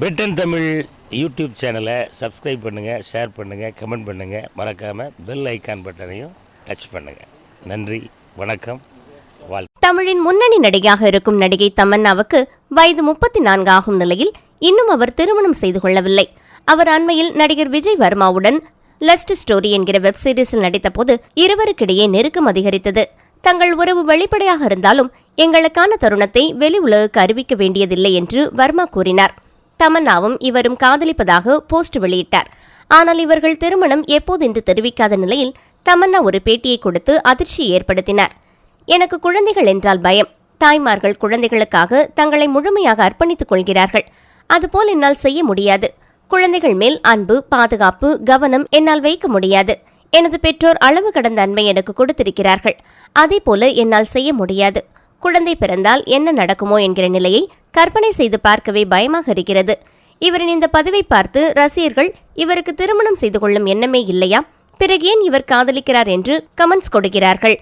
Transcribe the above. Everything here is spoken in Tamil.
பெட்டன் தமிழ் யூடியூப் சேனலை சப்ஸ்கிரைப் பண்ணுங்கள் ஷேர் பண்ணுங்கள் கமெண்ட் பண்ணுங்கள் மறக்காமல் பெல் ஐக்கான் பட்டனையும் டச் பண்ணுங்கள் நன்றி வணக்கம் தமிழின் முன்னணி நடிகையாக இருக்கும் நடிகை தமன்னாவுக்கு வயது முப்பத்தி நான்கு ஆகும் நிலையில் இன்னும் அவர் திருமணம் செய்து கொள்ளவில்லை. அவர் அண்மையில் நடிகர் விஜய் வர்மாவுடன் லஸ்ட் ஸ்டோரி என்கிற வெப் சீரிஸில் நடித்தபோது இருவருக்கிடையே நெருக்கம் அதிகரித்தது. தங்கள் உறவு வெளிப்படையாக இருந்தாலும் எங்களுக்கான தருணத்தை வெளி உலகுக்கு அறிவிக்க வேண்டியதில்லை என்று வர்மா கூறினார். தமன்னாவும் இவரும் காதலிப்பதாக போஸ்ட் வெளியிட்டார். ஆனால் இவர்கள் திருமணம் எப்போது என்று தெரிவிக்காத நிலையில் தமன்னா ஒரு பேட்டியை கொடுத்து அதிர்ச்சியை ஏற்படுத்தினார். எனக்கு குழந்தைகள் என்றால் பயம். தாய்மார்கள் குழந்தைகளுக்காக தங்களை முழுமையாக அர்ப்பணித்துக் கொள்கிறார்கள். அதுபோல் என்னால் செய்ய முடியாது. குழந்தைகள் மேல் அன்பு பாதுகாப்பு கவனம் என்னால் வைக்க முடியாது. எனது பெற்றோர் அளவு கடந்த அன்பை எனக்கு கொடுத்திருக்கிறார்கள். அதே போல என்னால் செய்ய முடியாது. குழந்தை பிறந்தால் என்ன நடக்குமோ என்கிற நிலையை கற்பனை செய்து பார்க்கவே பயமாக இருக்கிறது. இவரின் இந்த பதிவை பார்த்து ரசிகர்கள் இவருக்கு திருமணம் செய்து கொள்ளும் எண்ணமே இல்லையா? பிறகு ஏன் இவர் காதலிக்கிறார்? என்று கமெண்ட்ஸ் கொடுக்கிறார்கள்.